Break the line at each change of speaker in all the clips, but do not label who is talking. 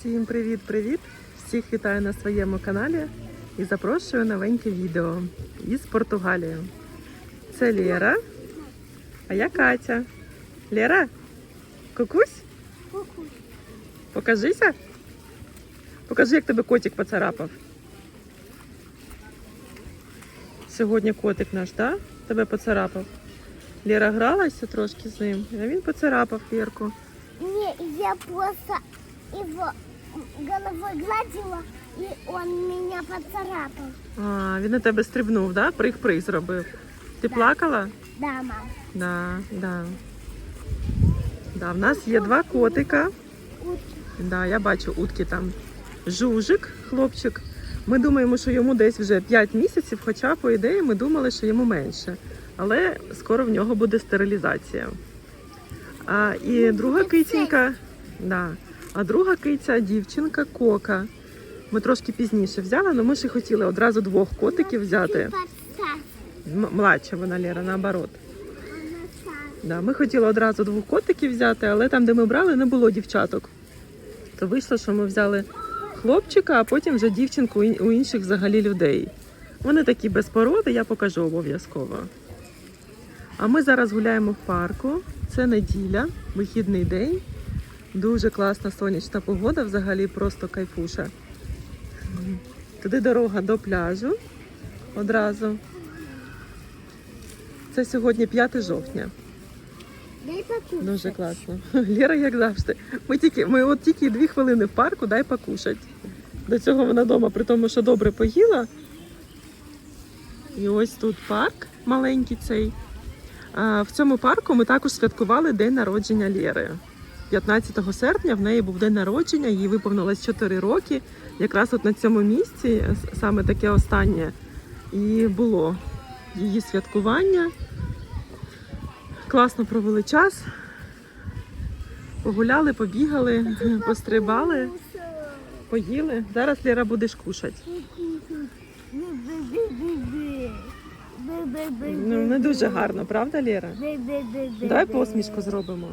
Всім привіт-привіт! Всіх вітаю на своєму каналі і запрошую новеньке відео із Португалії. Це Лера, а я Катя. Лера, кукусь? Покажися. Покажи, як тебе котик поцарапав. Сьогодні котик наш, так? Тебе поцарапав. Лера гралася трошки з ним, а він поцарапав Лерку.
Не, я просто головой гладила, и он меня поцарапал.
А, він на тебе стрибнув, да? Прих-прих зробив. Ти плакала?
Да, мам.
Да, да. Да, в нас є два котика. Да, я бачу утки там. Жужик, хлопчик. Ми думаємо, що йому десь вже 5 місяців, хоча, по ідеї, ми думали, що йому менше. Але скоро в нього буде стерилізація. А, і друга кицінька, да, а друга киця дівчинка Кока. Ми трошки пізніше взяли, але ми ще хотіли одразу двох котиків взяти. М- Младша вона Лера, наоборот. Да, ми хотіли одразу двох котиків взяти, але там, де ми брали, не було дівчаток. То вийшло, що ми взяли хлопчика, а потім вже дівчинку ін- у інших взагалі людей. Вони такі без породи, я покажу обов'язково. А ми зараз гуляємо в парку. Це неділя, вихідний день. Дуже класна сонячна погода, взагалі просто кайфуша. Туди дорога до пляжу одразу. Це сьогодні 5 жовтня.
Дай покушать.
Дуже класно. Лера, як завжди. Ми тільки, ми от тільки дві хвилини в парку, дай покушать. До цього вона вдома, при тому, що добре поїла. І ось тут парк маленький цей. А, в цьому парку ми також святкували день народження Лєри. 15 серпня в неї був день народження, їй виповнилось 4 роки. Якраз от на цьому місці, саме таке останнє, і було її святкування. Класно провели час. Погуляли, побігали, пострибали, поїли. Зараз Лера будеш кушати. Ну, не дуже гарно, правда, Лера? Давай посмішку зробимо.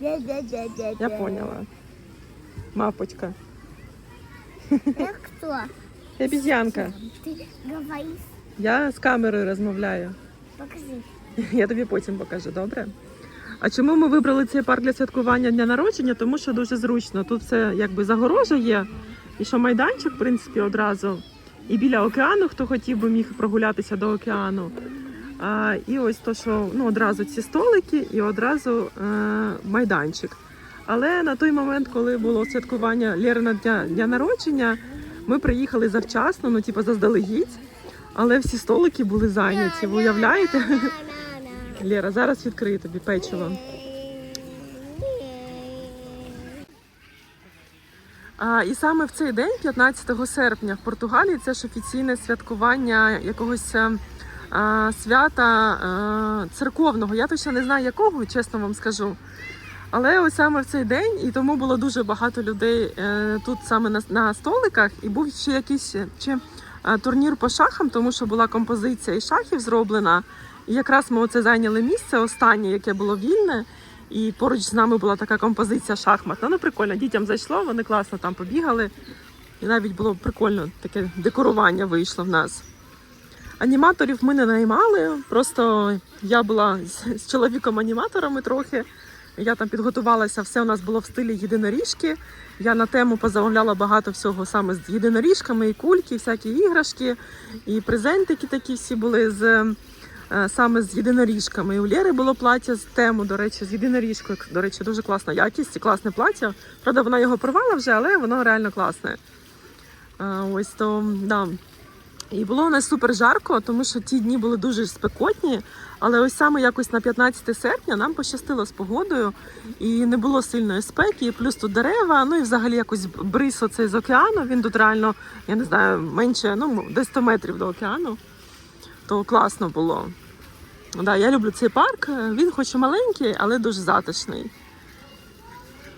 Я поняла. Мапочка.
Это кто?
Обіз'янка.
Ты говоришь?
Я з камерою розмовляю.
Покажи.
Я тобі потім покажу, добре? А чому ми вибрали цей парк для святкування дня народження? Тому що дуже зручно. Тут все якби загорожа є, і що майданчик, в принципі, одразу. І біля океану, хто хотів би міг прогулятися до океану. А, і ось то, що ну, одразу ці столики і одразу е, майданчик. Але на той момент, коли було святкування Лєрина дня, дня народження, ми приїхали завчасно, ну типу заздалегідь, але всі столики були зайняті. Ви уявляєте? Лера, зараз відкрию тобі печиво. А, і саме в цей день, 15 серпня, в Португалії, це ж офіційне святкування якогось е, свята а, церковного. Я точно не знаю якого, чесно вам скажу. Але ось саме в цей день, і тому було дуже багато людей е, тут саме на, столиках, і був ще якийсь е, чи, е, турнір по шахам, тому що була композиція із шахів зроблена. І якраз ми оце зайняли місце останнє, яке було вільне. І поруч з нами була така композиція шахматна. Ну, прикольно, дітям зайшло, вони класно там побігали. І навіть було прикольно таке декорування вийшло в нас. Аніматорів ми не наймали, просто я була з, чоловіком-аніматорами трохи. Я там підготувалася, все у нас було в стилі єдиноріжки. Я на тему позамовляла багато всього саме з єдиноріжками, і кульки, і всякі іграшки, і презентики такі всі були з е, саме з єдиноріжками. І у Лєри було плаття з тему, до речі, з єдиноріжкою. До речі, дуже класна якість і класне плаття. Правда, вона його порвала вже, але воно реально класне. Ось то да. І було у нас супер жарко, тому що ті дні були дуже спекотні. Але ось саме якось на 15 серпня нам пощастило з погодою, і не було сильної спеки, і плюс тут дерева. Ну і взагалі якось бриз оцей з океану. Він тут реально, я не знаю, менше, ну десь 100 метрів до океану. То класно було. Да, я люблю цей парк. Він хоч і маленький, але дуже затишний.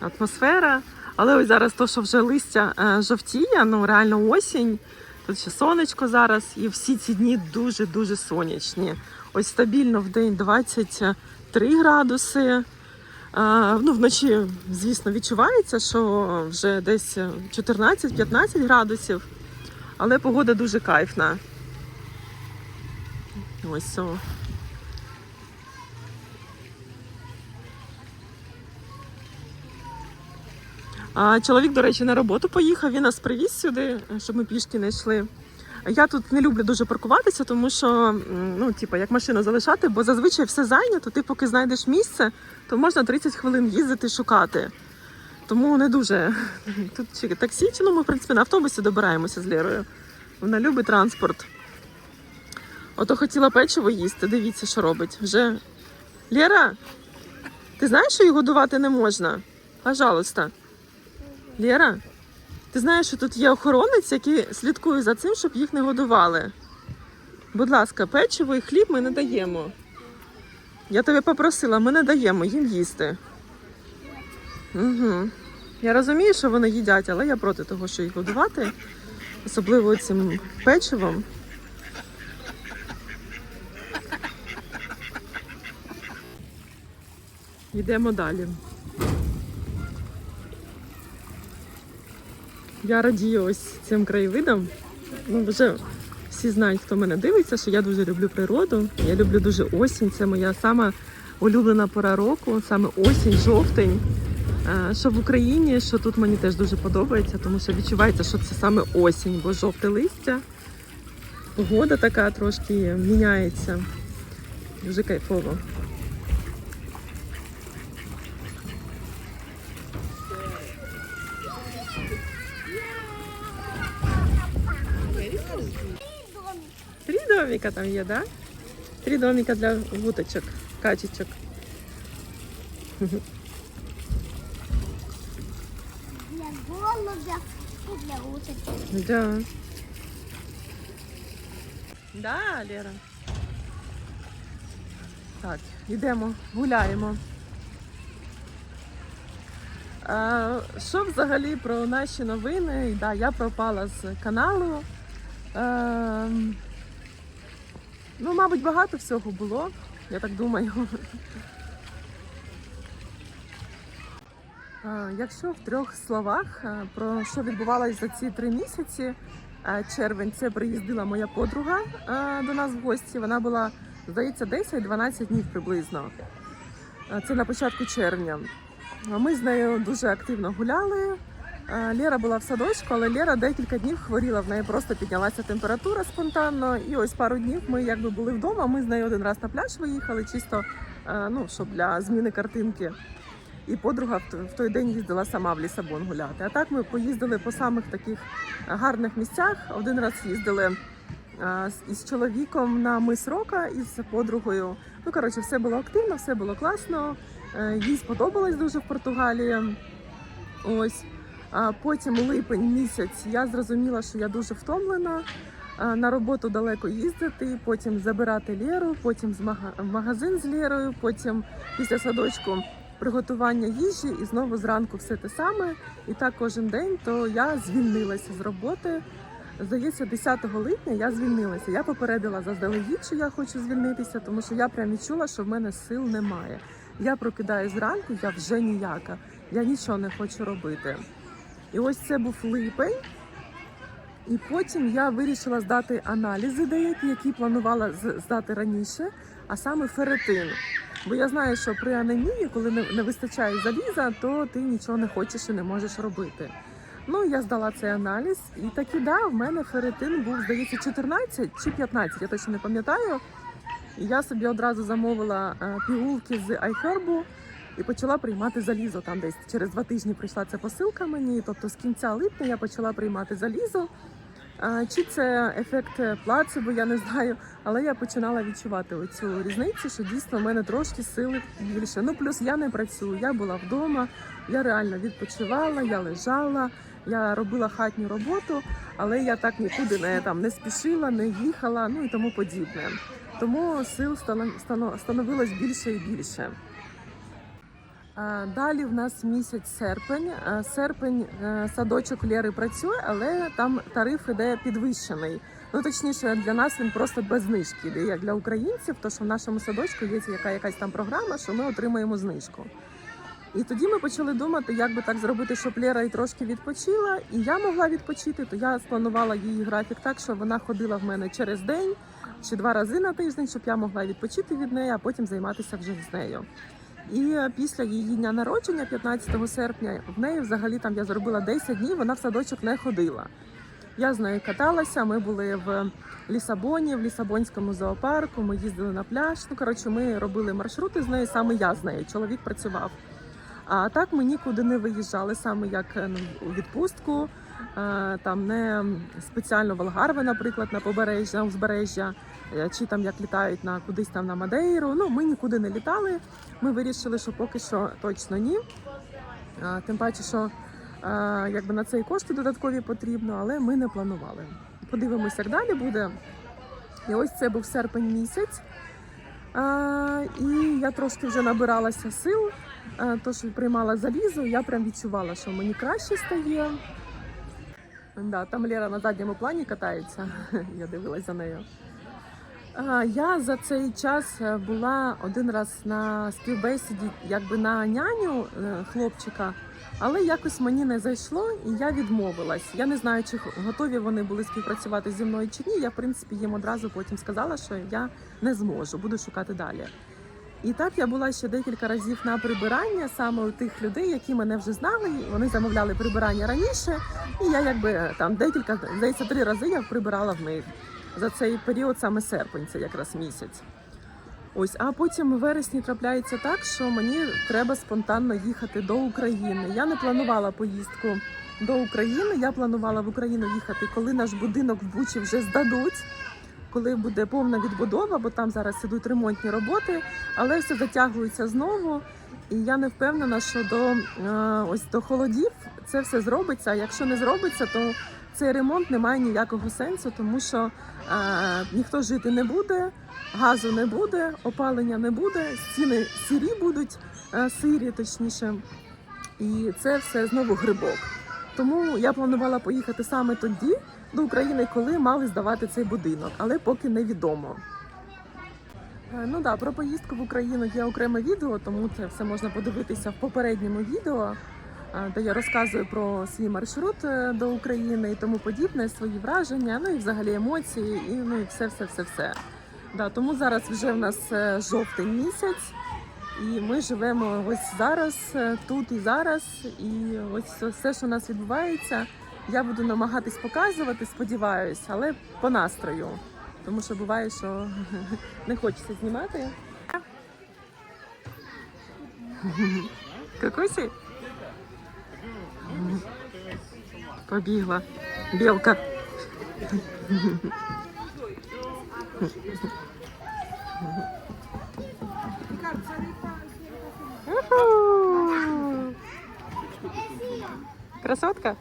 Атмосфера. Але ось зараз то, що вже листя е, жовтіє, ну реально осінь. Тут ще сонечко зараз, і всі ці дні дуже-дуже сонячні. Ось стабільно в день 23 градуси. Ну, вночі, звісно, відчувається, що вже десь 14-15 градусів, але погода дуже кайфна. Ось о. А чоловік, до речі, на роботу поїхав, він нас привіз сюди, щоб ми пішки не йшли. Я тут не люблю дуже паркуватися, тому що ну, типу, як машину залишати, бо зазвичай все зайнято. Ти поки знайдеш місце, то можна 30 хвилин їздити шукати. Тому не дуже. Тут чи таксі, чи ну ми, в принципі, на автобусі добираємося з Лєрою. Вона любить транспорт. Ото хотіла печиво їсти. Дивіться, що робить. Вже. Лєра, ти знаєш, що її годувати не можна? Пожалуйста. Лєра, ти знаєш, що тут є охоронець, який слідкує за цим, щоб їх не годували. Будь ласка, печиво і хліб ми не даємо. Я тебе попросила, ми не даємо їм їсти. Угу. Я розумію, що вони їдять, але я проти того, що їх годувати, особливо цим печивом. Йдемо далі. Я радію ось цим краєвидом. Ну, вже всі знають, хто мене дивиться, що я дуже люблю природу. Я люблю дуже осінь. Це моя сама улюблена пора року, саме осінь, жовтень. Е, Що в Україні, що тут мені теж дуже подобається, тому що відчувається, що це саме осінь, бо жовте листя, погода така трошки міняється. Дуже кайфово. Три домика там є, да? Три домика для вуточок, качечок.
Для голубя и для уточки.
Да. Да, Лера. Так, йдемо, гуляємо. А, що взагалі про наші новини? Да, я пропала з каналу. А, ну, мабуть, багато всього було, я так думаю. Якщо в трьох словах про що відбувалося за ці три місяці, червень це приїздила моя подруга до нас в гості. Вона була, здається, 10-12 днів приблизно. Це на початку червня. Ми з нею дуже активно гуляли. Лера була в садочку, але Лера декілька днів хворіла. В неї просто піднялася температура спонтанно. І ось пару днів ми якби були вдома. Ми з нею один раз на пляж виїхали, чисто ну, щоб для зміни картинки. І подруга в той день їздила сама в Лісабон гуляти. А так ми поїздили по самих таких гарних місцях. Один раз їздили із чоловіком на мис Рока із подругою. Ну коротше, все було активно, все було класно. Е, Їй сподобалось дуже в Португалії. Ось. А потім липень місяць я зрозуміла, що я дуже втомлена. На роботу далеко їздити, потім забирати Леру, потім в магазин з Лерою, потім після садочку приготування їжі і знову зранку все те саме. І так кожен день, то я звільнилася з роботи. Здається, 10 липня я звільнилася. Я попередила заздалегідь, що я хочу звільнитися, тому що я прям відчула, що в мене сил немає. Я прокидаюсь зранку, я вже ніяка. Я нічого не хочу робити. І ось це був липень. І потім я вирішила здати аналізи деякі, які планувала здати раніше, а саме феретин. Бо я знаю, що при анемії, коли не, вистачає заліза, то ти нічого не хочеш і не можеш робити. Ну, я здала цей аналіз, і таки да, в мене феретин був, здається, 14 чи 15, я точно не пам'ятаю. І я собі одразу замовила е, пігулки з айхербу і почала приймати залізо. Там десь через два тижні прийшла ця посилка мені. Тобто з кінця липня я почала приймати залізо. Чи це ефект плацебо, я не знаю, але я починала відчувати оцю різницю, що дійсно в мене трошки сили більше. Ну плюс я не працюю, я була вдома, я реально відпочивала, я лежала, я робила хатню роботу, але я так нікуди не там не спішила, не їхала, ну і тому подібне. Тому сил становилось більше і більше. А, Далі в нас місяць серпень. Серпень е, садочок Лєри працює, але там тариф іде підвищений. Ну точніше, для нас він просто без знижки іде, як для українців, то що в нашому садочку є яка якась там програма, що ми отримаємо знижку. І тоді ми почали думати, як би так зробити, щоб Лера і трошки відпочила, і я могла відпочити. То я спланувала її графік так, що вона ходила в мене через день чи два рази на тиждень, щоб я могла відпочити від неї, а потім займатися вже з нею. І е, після її дня народження, 15 серпня, в неї взагалі там я зробила 10 днів, вона в садочок не ходила. Я з нею каталася. Ми були в Лісабоні, в Лісабонському зоопарку. Ми їздили на пляж. Ну коротше, ми робили маршрути з нею. Саме я з нею. Чоловік працював. А так ми нікуди не виїжджали, саме як е, ну, у відпустку. е, Там не спеціально в Алгарве, наприклад, на побережжя, узбережжя, чи там як літають на кудись там на Мадейру. Ну ми нікуди не літали. Ми вирішили, що поки що точно ні. Тим паче, що якби на це і кошти додаткові потрібно, але ми не планували. Подивимося, як далі буде. І ось це був серпень місяць. І я трошки вже набиралася сил, а, тож приймала залізо, я прям відчувала, що мені краще стає. Да, там Лера на задньому плані катається, я дивилась за нею. Я за цей час е, була один раз на співбесіді, якби на няню е, хлопчика, але якось мені не зайшло і я відмовилась. Я не знаю, чи готові вони були співпрацювати зі мною чи ні. Я, в принципі, їм одразу потім сказала, що я не зможу, буду шукати далі. І так я була ще декілька разів на прибирання саме у тих людей, які мене вже знали. Вони замовляли прибирання раніше, і я якби там декілька, здається, три рази я прибирала в них за цей період саме серпень, це якраз місяць. Ось, а потім у вересні трапляється так, що мені треба спонтанно їхати до України. Я не планувала поїздку до України. Я планувала в Україну їхати, коли наш будинок в Бучі вже здадуть, коли буде повна відбудова, бо там зараз ідуть ремонтні роботи, але все затягується знову. І я не впевнена, що до е, ось до холодів це все зробиться. Якщо не зробиться, то цей ремонт не має ніякого сенсу, тому що е, ніхто жити не буде, газу не буде, опалення не буде, стіни сірі будуть, е, сирі, точніше. І це все знову грибок. Тому я планувала поїхати саме тоді до України, коли мали здавати цей будинок, але поки невідомо. Е, Ну да, про поїздку в Україну є окреме відео, тому це все можна подивитися в попередньому відео, де я розказую про свій маршрут е, до України і тому подібне, свої враження, ну і взагалі емоції, і ну і все, все, все, все. Да, тому зараз вже в нас е, жовтень місяць, і ми живемо ось зараз, е, тут і зараз. І ось все, що у нас відбувається, я буду намагатись показувати, сподіваюсь, але по настрою. Тому що буває, що не хочеться знімати. Кокосі? Побігла. белка. Красотка?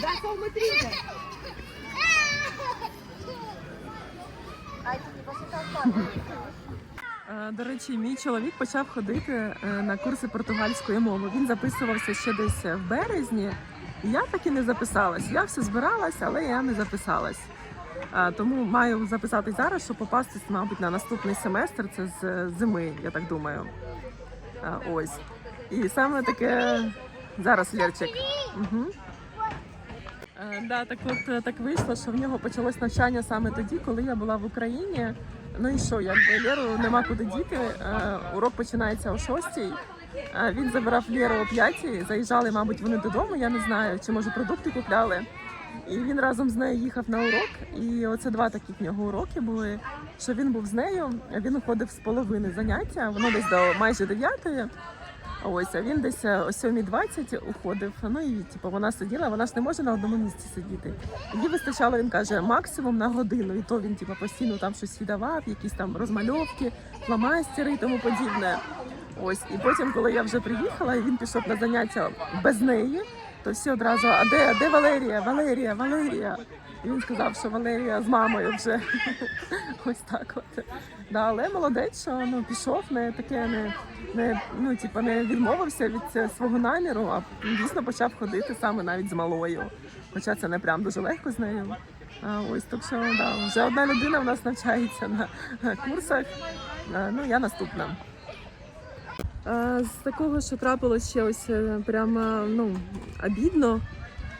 Да, смотри. До речі, мій чоловік почав ходити е, на курси португальської мови. Він записувався ще десь в березні. Я так і не записалась. Я все збиралась, але я не записалась. Тому маю записатись зараз, щоб попасти, мабуть, на наступний семестр. Це з зими, я так думаю. Ось. І саме таке зараз Лєрчик. Угу. Да, так от е, так вийшло, що в нього почалось навчання саме тоді, коли я була в Україні. Ну і що, якби Леру нема куди діти. е, Урок починається о 6 Е, Він забирав Леру о 5 заїжджали, мабуть, вони додому, я не знаю, чи може продукти купляли. І він разом з нею їхав на урок. І оце два такі в нього уроки були. Що він був з нею, він ходив з половини заняття, воно десь до майже 9 Ось, а він десь о 7.20 уходив. Ну і типу, вона сиділа, вона ж не може на одному місці сидіти. Їй вистачало, він каже, максимум на годину. І то він типу, постійно там щось віддавав, якісь там розмальовки, фломастери і тому подібне. Ось, і потім, коли я вже приїхала, і він пішов на заняття без неї, то всі одразу, а де, а де Валерія? Валерія, Валерія. І він сказав, що Валерія з мамою вже. Ось так от. Да, але молодець, що ну, пішов, не таке не, не, ну, типу, не відмовився від свого наміру, а дійсно почав ходити саме навіть з малою. Хоча це не прям дуже легко з нею. А, ось так що да, вже одна людина в нас навчається на курсах. Ну, я наступна. З такого, що трапилось ще ось е, прямо ну, обідно.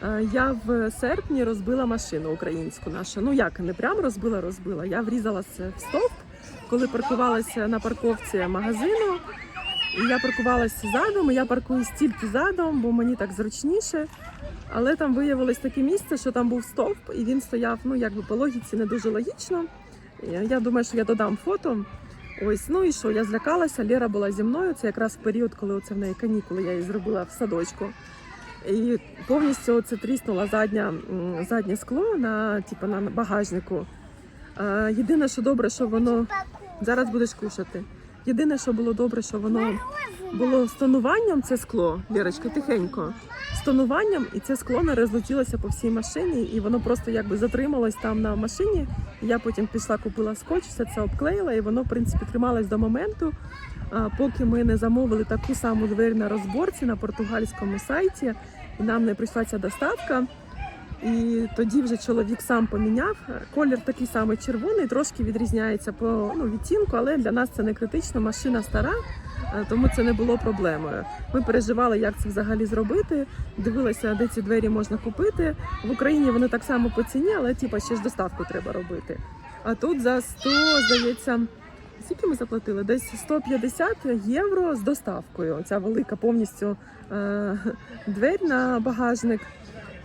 Е, Я в серпні розбила машину українську нашу. Ну як, не прям розбила, розбила. Я врізалася в стовп, коли паркувалася на парковці магазину. І я паркувалася задом, і я паркуюсь тільки задом, бо мені так зручніше. Але там виявилось таке місце, що там був стовп, і він стояв, ну якби по логіці не дуже логічно. Я думаю, що я додам фото. Ось, ну і що, я злякалася, Лера була зі мною. Це якраз період, коли оце в неї канікули, я її зробила в садочку. І повністю це тріснуло задня, заднє скло на, типу, на багажнику. Єдине, що добре, що воно зараз будеш кушати. Єдине, що було добре, що воно було з тонуванням це скло, Лірочка, тихенько. З тонуванням, і це скло не розлетілося по всій машині, і воно просто якби затрималось там на машині. Я потім пішла, купила скотч, все це обклеїла, і воно, в принципі, трималось до моменту, поки ми не замовили таку саму двері на розборці на португальському сайті, і нам не прийшла ця доставка. І тоді вже чоловік сам поміняв. Колір такий самий червоний, трошки відрізняється по ну, відтінку, але для нас це не критично. Машина стара, тому це не було проблемою. Ми переживали, як це взагалі зробити. Дивилися, де ці двері можна купити. В Україні вони так само по ціні, але типа ще ж доставку треба робити. А тут за 100, здається, скільки ми заплатили? Десь 150 євро з доставкою. Ця велика повністю е- двері на багажник.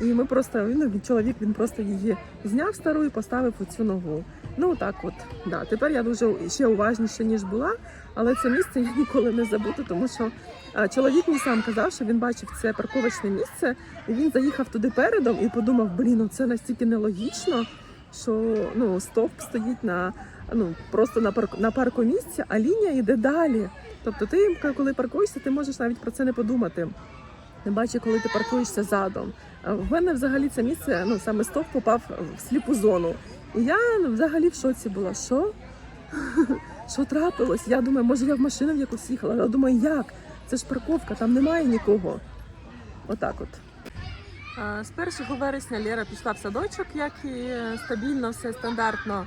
І ми просто ну, чоловік він просто її зняв стару і поставив у цю ногу. Ну так от да. Тепер я дуже ще уважніше ніж була, але це місце я ніколи не забуду, тому що а, чоловік мені сам казав, що він бачив це парковочне місце, і він заїхав туди передом і подумав: блін, ну це настільки нелогічно, що ну стовп стоїть на ну просто на парк на паркомісці, а лінія йде далі. Тобто, ти коли паркуєшся, ти можеш навіть про це не подумати. Не бачу, коли ти паркуєшся задом. В мене взагалі це місце, ну саме стовп попав в сліпу зону. І я ну, взагалі в шоці була. Що? Що трапилось? Я думаю, може я в машину в якусь їхала. Я думаю, як? Це ж парковка, там немає нікого. Отак от. З 1 вересня Лера пішла в садочок, як і е, стабільно, все стандартно.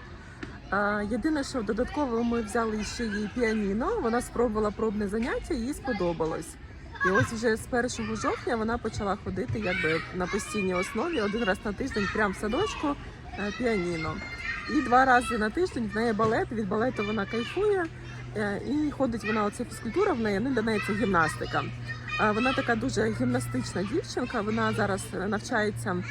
Єдине, що додатково ми взяли ще її піаніно. Вона спробувала пробне заняття, їй сподобалось. І ось вже з 1 жовтня вона почала ходити якби на постійній основі один раз на тиждень, прямо в садочку е, піаніно. І два рази на тиждень в неї балет. Від балету вона кайфує. е, І ходить вона, оце фізкультура в неї, ну для неї це гімнастика. Вона така дуже гімнастична дівчинка. Вона зараз навчається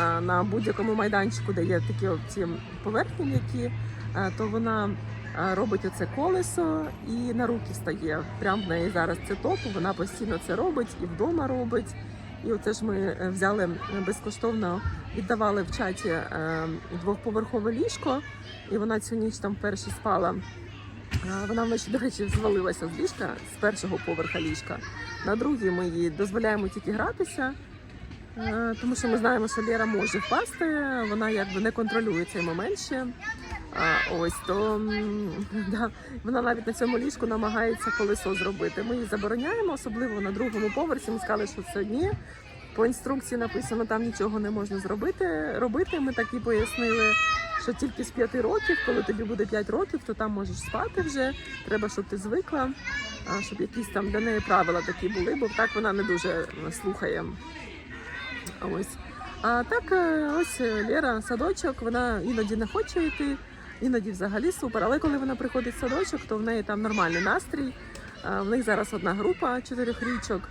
е, на будь-якому майданчику, де є такі ці поверхні м'які, е, то вона е, робить оце колесо і на руки стає. Прям в неї зараз це топ. Вона постійно це робить і вдома робить. І оце ж ми е, взяли безкоштовно, віддавали в чаті е, двохповерхове ліжко, і вона цю ніч там вперше спала. Вона вночі, до речі, звалилася з ліжка з першого поверха ліжка. На другий ми їй дозволяємо тільки гратися, е, тому що ми знаємо, що Лера може впасти, вона якби не контролює цей момент ще. Ось то да, вона навіть на цьому ліжку намагається колесо зробити. Ми її забороняємо, особливо на другому поверсі. Ми сказали, що це ні. По інструкції написано, там нічого не можна зробити. Робити ми так і пояснили, що тільки з 5 років, коли тобі буде 5 років, то там можеш спати вже. Треба, щоб ти звикла, щоб якісь там для неї правила такі були, бо так вона не дуже слухає. Ось. А так, е, ось е, Лера, садочок, вона іноді не хоче йти, іноді взагалі супер. Але коли вона приходить в садочок, то в неї там нормальний настрій. Е, В них зараз одна група чотирьох річок,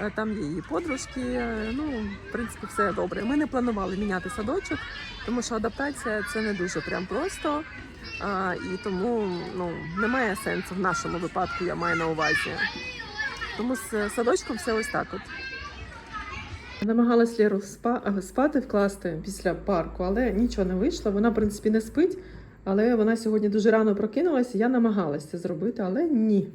е, там є її подружки. е, Ну, в принципі, все добре. Ми не планували міняти садочок, тому що адаптація це не дуже прям просто. І тому ну, немає сенсу в нашому випадку, я маю на увазі. Тому з садочком все ось так от. Намагалась Леру спати вкласти після парку, але нічого не вийшло. Вона, в принципі, не спить, але вона сьогодні дуже рано прокинулася. Я намагалася це зробити, але ні.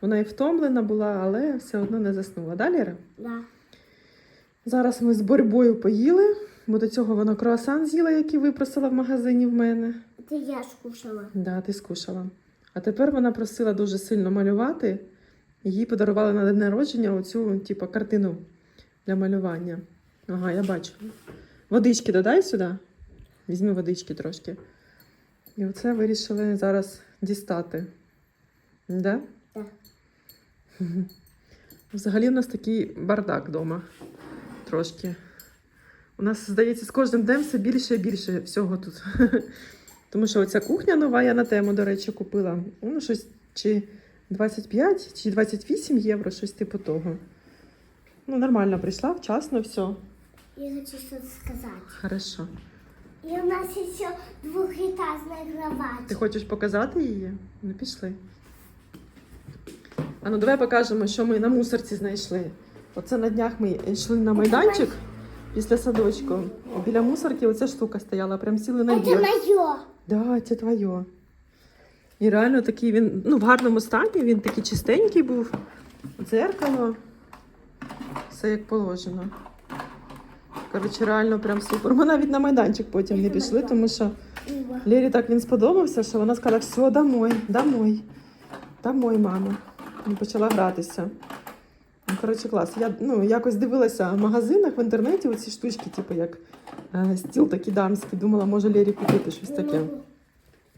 Вона і втомлена була, але все одно не заснула. Да, Лера?
Да.
Зараз ми з боротьбою поїли, бо до цього вона круасан з'їла, який випросила в магазині в мене.
Это я скушала.
Да, ти скушала. А тепер вона просила дуже сильно малювати. Їй подарували на день народження оцю, типу, картину для малювання. Ага, я бачу. Водички додай сюди. Візьми водички трошки. І оце вирішили зараз дістати. Да? Взагалі у нас такий бардак вдома. Трошки. У нас, здається, з кожним днем все більше і більше всього тут. Тому що оця кухня нова, я на тему, до речі, купила. Ну, щось чи 25, чи 28 євро, щось типу того. Ну, нормально прийшла, вчасно, все.
Я хочу что-то сказать.
Хорошо.
И у нас еще двухэтажная кровать.
Ти хочеш показати її? Ну, пішли. А ну давай покажемо, що ми на мусорці знайшли. Оце на днях ми йшли на майданчик після садочку. Біля мусорки оця штука стояла, прям сіли на
Это
двір.
мое.
Да, це твоє. І реально такий він ну, в гарному стані, він такий чистенький був. Дзеркало. Все як положено. Коротше, реально прям супер. Ми навіть на майданчик потім не пішли, тому що Лері так він сподобався, що вона сказала, все, домой, домой. Домой, мама. І почала гратися. Ну, коротше, клас. Я ну, якось дивилася в магазинах в інтернеті оці штучки, типу як е, стіл такий дамський. Думала, може Лері купити щось таке.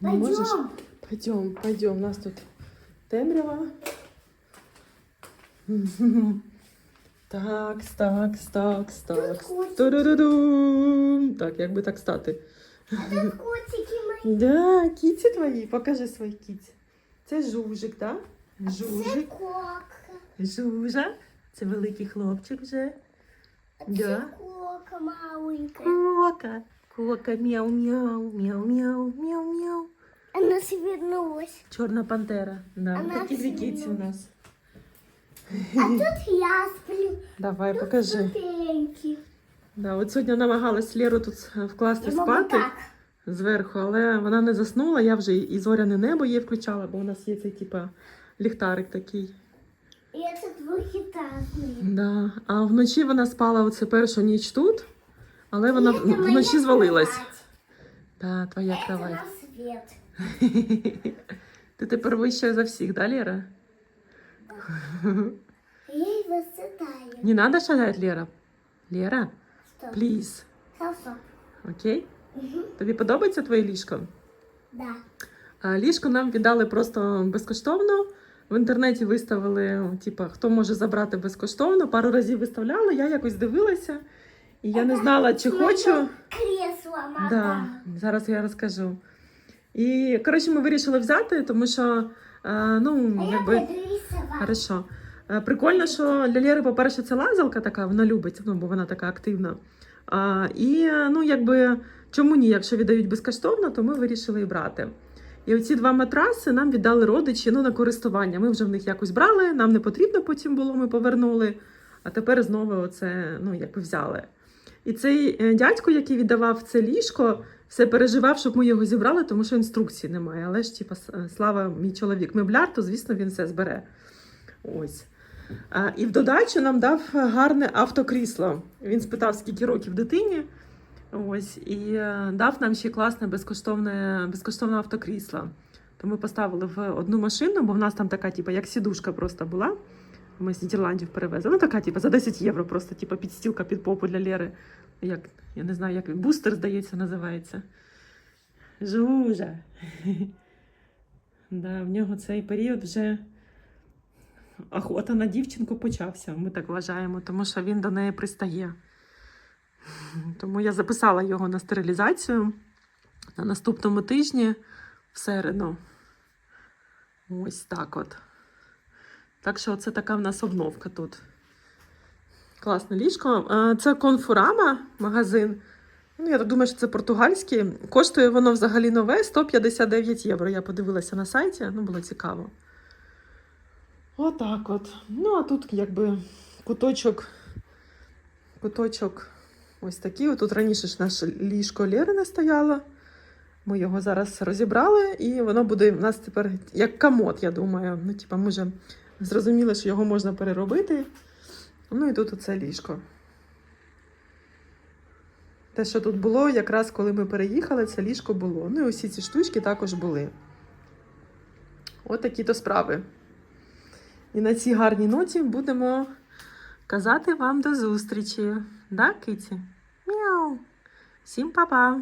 Не можеш?
Пойдем.
Пойдем. У нас тут темрява. Так, так, так, так. Ту-ду-ду-дум. Так, як би так стати?
Котики мои.
Да, кіці твої, покажи свої кіці. Це жужик, так? Да? Жужик,
кока.
жужа. Це великий хлопчик вже. Да.
Кока маленькая.
Кока. Кока, мяу-мяу, мяу-мяу, мяу-мяу.
Она свернулась.
Чорна пантера. Да,
Вона
такі дві кіці у нас.
А тут я сплю.
Давай,
Тут
покажи.
ступеньки.
Да, от сьогодні намагалась Леру тут вкласти
Я можу
спати
так.
зверху, але вона не заснула. Я вже і зоряне небо їй включала, бо у нас є цей типа ліхтарик такий.
И это двухэтажный.
Да. А вночі вона спала оце першу ніч тут, але вона
И это
в-
моя
вночі звалилась.
кровать.
Да, твоя
Это
кровать.
на свет.
Ти тепер вища за всіх, да, Лера?
Я его высыпаю.
Не надо шагать, Лера. Лера,
Что?
please.
Хорошо.
Окей?
Мгм.
Тобі подобається твоє ліжко?
Да.
А, Ліжко нам віддали просто безкоштовно. В інтернеті виставили, типа, хто може забрати безкоштовно. Пару разів виставляли, я якось дивилася. І я не знала, чи хочу.
Кресло, мама.
Да, зараз я розкажу. І коротше, ми вирішили взяти, тому що е, ну, якби. Хорошо. Е, Прикольно, що для Лєри, по-перше, це лазалка така, вона любить, ну, бо вона така активна. А, і ну, якби, чому ні, якщо віддають безкоштовно, то ми вирішили і брати. І оці два матраси нам віддали родичі ну, на користування. Ми вже в них якось брали, нам не потрібно потім було, ми повернули. А тепер знову оце, ну, якби взяли. І цей е, дядько, який віддавав це ліжко, все переживав, щоб ми його зібрали, тому що інструкції немає. Але ж, типа, слава, мій чоловік мебляр, то звісно він все збере. Ось. І в додачу нам дав гарне автокрісло. Він спитав, скільки років дитині. Ось, і е, дав нам ще класне безкоштовне, безкоштовне автокрісло. То ми поставили в одну машину, бо в нас там така, типу, як сідушка просто була. Ми з Нідерландів перевезли. Ну, така, типу, за 10 євро, просто типу, підстілка під попу для Лєри. Як, я не знаю, як бустер, здається, називається. Жужа. Да, в нього цей період вже охота на дівчинку почався, ми так вважаємо, тому що він до неї пристає. Тому я записала його на стерилізацію на наступному тижні в середу. Ось так от. Так що це така в нас обновка тут. Класне ліжко. Це конфурама магазин. Ну, я думаю, що це португальський. Коштує воно взагалі нове 159 євро. Я подивилася на сайті, ну було цікаво. Отак от. Ну, а тут якби куточок. Куточок ось такий. Тут раніше ж наше ліжко Лєрине стояло. Ми його зараз розібрали, і воно буде в нас тепер як комод, я думаю. Ну, типа, ми вже зрозуміли, що його можна переробити. Ну і тут оце ліжко. Те, що тут було, якраз коли ми переїхали, це ліжко було. Ну і усі ці штучки також були. От такі то справи. І на цій гарній ноті будемо казати вам до зустрічі. Да, Кити Мяу. Всім па-па!